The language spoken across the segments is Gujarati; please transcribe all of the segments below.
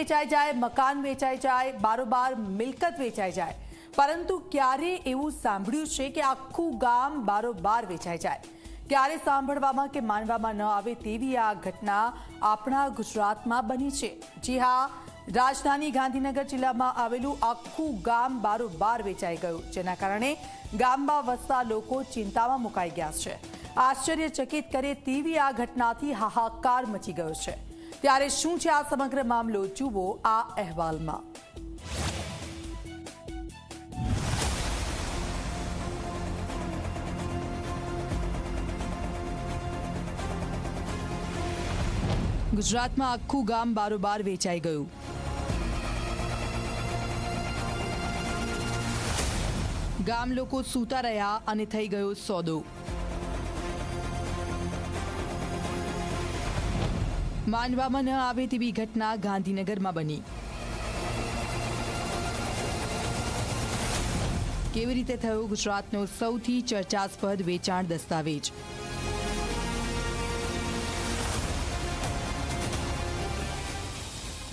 વેચાઈ જાય, મકાન વેચાઈ જાય, બારોબાર મિલકત વેચાઈ જાય. પરંતુ ક્યારે એવું સાંભળ્યું છે કે આખું ગામ બારોબાર વેચાઈ જાય? ક્યારે સાંભળવામાં કે માનવામાં ન આવે તેવી આ ઘટના આપણા ગુજરાતમાં બની છે? જી હા, રાજધાની ગાંધીનગર જિલ્લામાં આવેલું આખું ગામ બારોબાર વેચાઈ ગયું, જેના કારણે ગામમાં વસતા લોકો ચિંતામાં મુકાઈ ગયા છે. આશ્ચર્યચકિત કરે તેવી આ ઘટનાથી હાહાકાર મચી ગયો છે. ત્યારે શું છે આ સમગ્ર મામલો? જુઓ આ અહેવાલમાં. ગુજરાતમાં આખું ગામ બારોબાર વેચાઈ ગયું. ગામ લોકો સૂતા રહ્યા અને થઈ ગયો સોદો. માનવામાં ન આવે તેવી ઘટના ગાંધીનગરમાં બની. કેવી રીતે થયો ગુજરાતનો સૌથી ચર્ચાસ્પદ વેચાણ દસ્તાવેજ?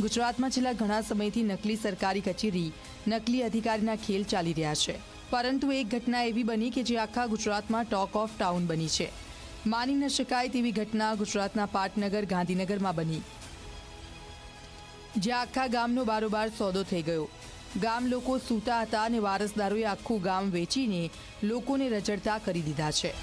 ગુજરાતમાં છેલ્લા ઘણા સમયથી નકલી સરકારી કચેરી, નકલી અધિકારીના ખેલ ચાલી રહ્યા છે. પરંતુ એક ઘટના એવી બની કે જે આખા ગુજરાતમાં ટોક ઓફ ટાઉન બની છે. માની ન શકાય તેવી ઘટના ગુજરાતના પાટનગર, ગાંધીનગરમાં બની. જ્યાં આખા ગામનો બારોબાર સોદો થઈ ગયો. ગામ લોકો સૂતા હતા અને વારસદારોએ આખું ગામ વેચીને લોકોને રજડતા કરી દીધા છે.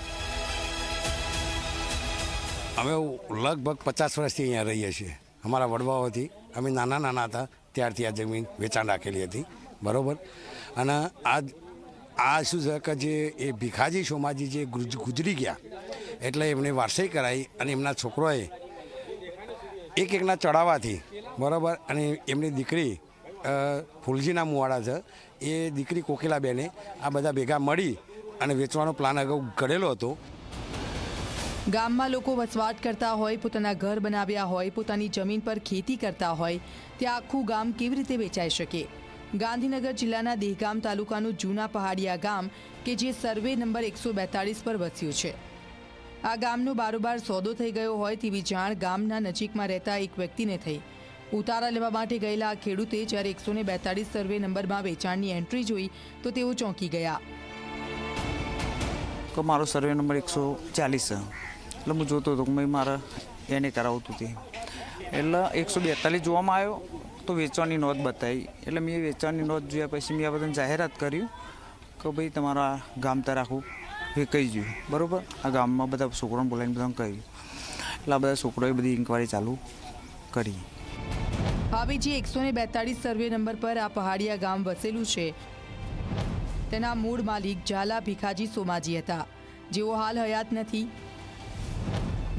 અમે લગભગ પચાસ વર્ષથી અહીંયા રહીએ છીએ. અમારા વડવાઓથી, અમે નાના નાના હતા, ત્યારથી આ જમીન વેચાણ રાખેલી હતી. બરાબર? અને આ આ શું છે કે જે એ ભીખાજી સોમાજી જે ગુજ- ગુજરી ગયા એટલે એમને વારસાઈ કરાવી અને એમના છોકરોએ એક એકના ચડાવવાથી બરાબર, અને એમની દીકરી ફૂલજીના મુવાડા છે, એ દીકરી કોકિલાબેને આ બધા ભેગા મળી અને વેચવાનો પ્લાન અગાઉ કરેલો હતો. ગામમાં લોકો વસવાટ કરતા હોય, પોતાના ઘર બનાવ્યા હોય, પોતાની જમીન પર ખેતી કરતા હોય ત્યાં આખું ગામ કેવી રીતે વેચાઈ શકે? ગાંધીનગર જિલ્લાના દેહગામ તાલુકાનું જૂના પહાડિયા ગામ કે જે સર્વે નંબર એકસો બેતાળીસ પર વસ્યું છે. આ ગામનો બારોબાર સોદો થઈ ગયો હોય તેવી જાણ ગામના નજીકમાં રહેતા એક વ્યક્તિને થઈ. ઉતારા લેવા માટે ગયેલા આ ખેડૂતે જ્યારે એકસો ને બેતાળીસ સર્વે નંબરમાં વેચાણની એન્ટ્રી જોઈ, તો તેઓ ચોંકી ગયા. કે મારો સર્વે નંબર એકસો ચાલીસ એટલે હું જોતો હતો મેં મારા એને કરાવતું તે એટલે એકસો બેતાલીસ જોવામાં આવ્યો, તો વેચવાની નોંધ બતાવી. એટલે મેં વેચવાની નોંધ જોયા પછી મેં આ બધાને જાહેરાત કર્યું કે ભાઈ તમારા ગામ તાર આખું કહી ગયું. બરાબર? આ ગામમાં બધા છોકરાને બોલાવીને બધાને કહ્યું. એટલે આ બધા છોકરોએ બધી ઇન્કવાયરી ચાલુ કરી. હવે જે, એકસો ને બેતાળીસ સર્વે નંબર પર આ પહાડિયા ગામ વસેલું છે. તેના મૂળ માલિક ઝાલા ભીખાજી સોમાજી હતા. જેઓ હાલ હયાત નથી.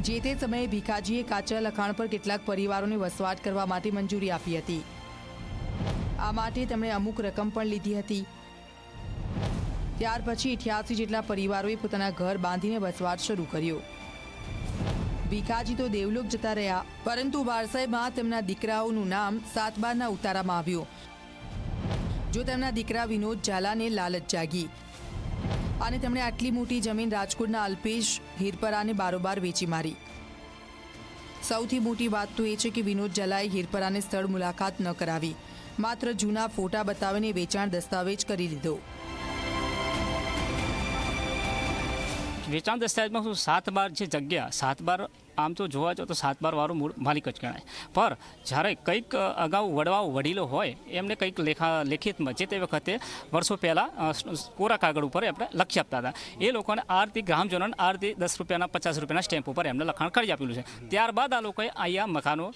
જે તે સમયે ભીખાજીએ કાચા લખાણ પર કેટલાક પરિવારોને વસવાટ કરવા માટે મંજૂરી આપી હતી. આ માટે તેમણે અમુક રકમ પણ લીધી હતી. ત્યાર પછી અઠ્યાસી જેટલા પરિવારોએ પોતાના ઘર બાંધીને વસવાટ શરૂ કર્યો. ભીખાજી તો દેવલોક જતા રહ્યા, પરંતુ વારસાઈમાં તેમના દીકરાઓનું નામ સાતબારના ઉતારામાં આવ્યું. જો તેમના દીકરા વિનોદ ઝાલાને લાલચ જાગી અને તેમણે આટલી મોટી જમીન રાજકોટના અલ્પેશ હીરપરાને બારોબાર વેચી મારી. સૌથી મોટી વાત તો એ છે કે વિનોદ ઝાલાએ હીરપરાને સ્થળ મુલાકાત ન કરાવી, માત્ર જૂના ફોટા બતાવીને વેચાણ દસ્તાવેજ કરી લીધો. વેચાણ દસ્તાવેજમાં શું સાત બાર જે જગ્યા સાત બાર આમ તો જોવા જાઓ તો સાત બાર વાળું મૂળ માલિક જ ગણાય. પર જ્યારે કંઈક અગાઉ વડવાઓ વડીલો હોય, એમને કંઈક લેખા લેખિતમાં જે તે વખતે વર્ષો પહેલાં કોરા કાગળ ઉપર આપણે લખી આપતા હતા. એ લોકોને આરતી ગ્રામજનોને આરતી દસ રૂપિયાના, પચાસ રૂપિયાના સ્ટેમ્પ ઉપર એમને લખાણ કરી આપેલું છે. ત્યારબાદ આ લોકોએ અહીંયા મકાનો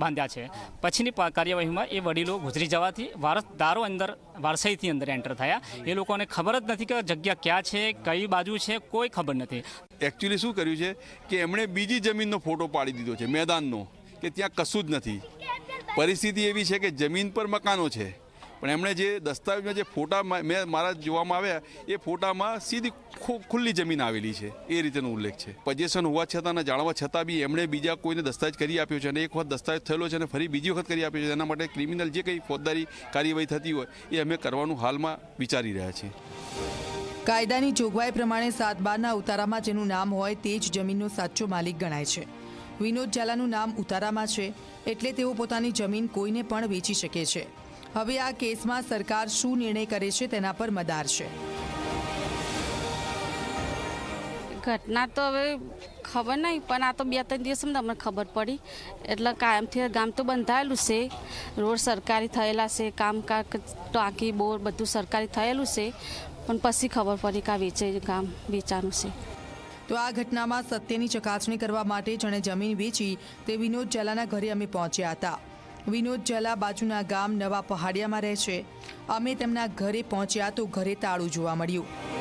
બાંધ્યા છે. પછીની કાર્યવાહીમાં એ વડીલો ગુજરી જવાથી વારસદારો અંદર, વારસાઈથી અંદર એન્ટર થયા. એ લોકોને ખબર જ નથી કે જગ્યા ક્યાં છે, કઈ બાજુ છે, કોઈ ખબર નથી. એકચ્યુઅલી શું કર્યું છે કે એમણે બીજી જમીનનો ફોટો પાડી દીધો છે, મેદાનનો, કે ત્યાં કશું જ નથી. પરિસ્થિતિ એવી છે કે જમીન પર મકાનો છે. પણ એમણે જે દસ્તાવેજમાં જે ફોટા મેં મારા જોવામાં આવ્યા, એ ફોટામાં સીધી ખુલ્લી જમીન આવેલી છે. એ રીતેનો ઉલ્લેખ છે. પજેશન હોવા છતાં અને જાણવા છતાં બી એમણે બીજા કોઈને દસ્તાવેજ કરી આપ્યો છે અને એક વખત દસ્તાવેજ થયેલો છે અને ફરી બીજી વખત કરી આપ્યો છે. એના માટે ક્રિમિનલ જે કંઈ ફોજદારી કાર્યવાહી થતી હોય, એ અમે કરવાનું હાલમાં વિચારી રહ્યા છીએ. કાયદાની જોગવાઈ પ્રમાણે સાત બારના ઉતારામાં જેનું નામ હોય તે જ જમીનનો સાચો માલિક ગણાય છે. વિનોદ ઝાલાનું નામ ઉતારામાં છે એટલે તેઓ પોતાની જમીન કોઈને પણ વેચી શકે છે. હવે આ કેસમાં સરકાર શું નિર્ણય કરે છે તેના પર મદાર છે. ઘટના તો હવે ખબર નહીં, પણ આ તો બે ત્રણ દિવસમાં તમને ખબર પડી. એટલે કાયમથી ગામ તો બંધાયેલું છે. રોડ સરકારી થયેલા છે, કામકાજ, ટાંકી, બોર બધું સરકારી થયેલું છે. પણ પછી ખબર પડી કે આ વેચે ગામ વેચાનું છે. તો આ ઘટનામાં સત્યની ચકાસણી કરવા માટે જેણે જમીન વેચી તે વિનોદ ઝાલાના ઘરે અમે પહોંચ્યા હતા. વિનોદ ઝાલા બાજુના ગામ નવા પહાડિયામાં રહે છે. અમે તેમના ઘરે પહોંચ્યા તો ઘરે તાળું જોવા મળ્યું.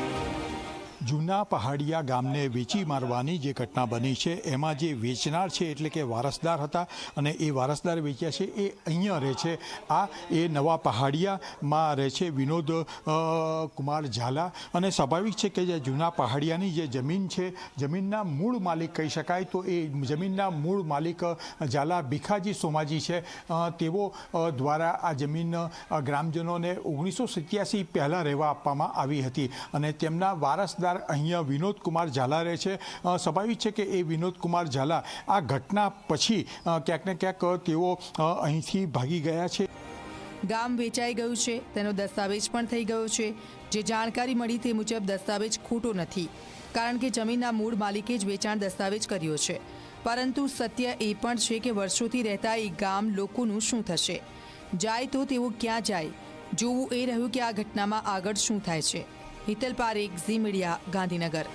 જૂના પહાડિયા ગામને વેચી મારવાની જે ઘટના બની છે, એમાં જે વેચનાર છે એટલે કે વારસદાર હતા અને એ વારસદાર વેચ્યા છે, એ અહીંયા રહે છે. આ એ નવા પહાડિયામાં રહે છે વિનોદ કુમાર ઝાલા. અને સ્વાભાવિક છે કે જે જૂના પહાડિયાની જે જમીન છે, જમીનના મૂળ માલિક કહી શકાય તો એ જમીનના મૂળ માલિક ઝાલા ભીખાજી સોમાજી છે. તેઓ દ્વારા આ જમીન ગ્રામજનોને ઓગણીસો સિત્યાસી પહેલાં રહેવા આપવામાં આવી હતી અને તેમના વારસદાર અહીંયા વિનોદકુમાર ઝાલા રહે છે. સ્વાભાવિક છે કે એ વિનોદકુમાર ઝાલા આ ઘટના પછી ક્યાંક ને ક્યાંક તેઓ અહીંથી ભાગી ગયા છે. ગામ વેચાઈ ગયું છે. તેનો દસ્તાવેજ પણ થઈ ગયો છે. જે જાણકારી મળી તે મુજબ દસ્તાવેજ ખોટો નથી. કારણ કે જમીનના મૂળ માલિકે જ વેચાણ દસ્તાવેજ કર્યો છે. પરંતુ સત્ય એ પણ છે કે વર્ષોથી રહેતા એ ગામ લોકોનું શું થશે? જાય તો તેઓ ક્યાં જાય? જોવું એ રહ્યું કે આ ઘટનામાં આગળ શું થાય છે. હિતલ પારેખ ઝી મીડિયા ગાંધીનગર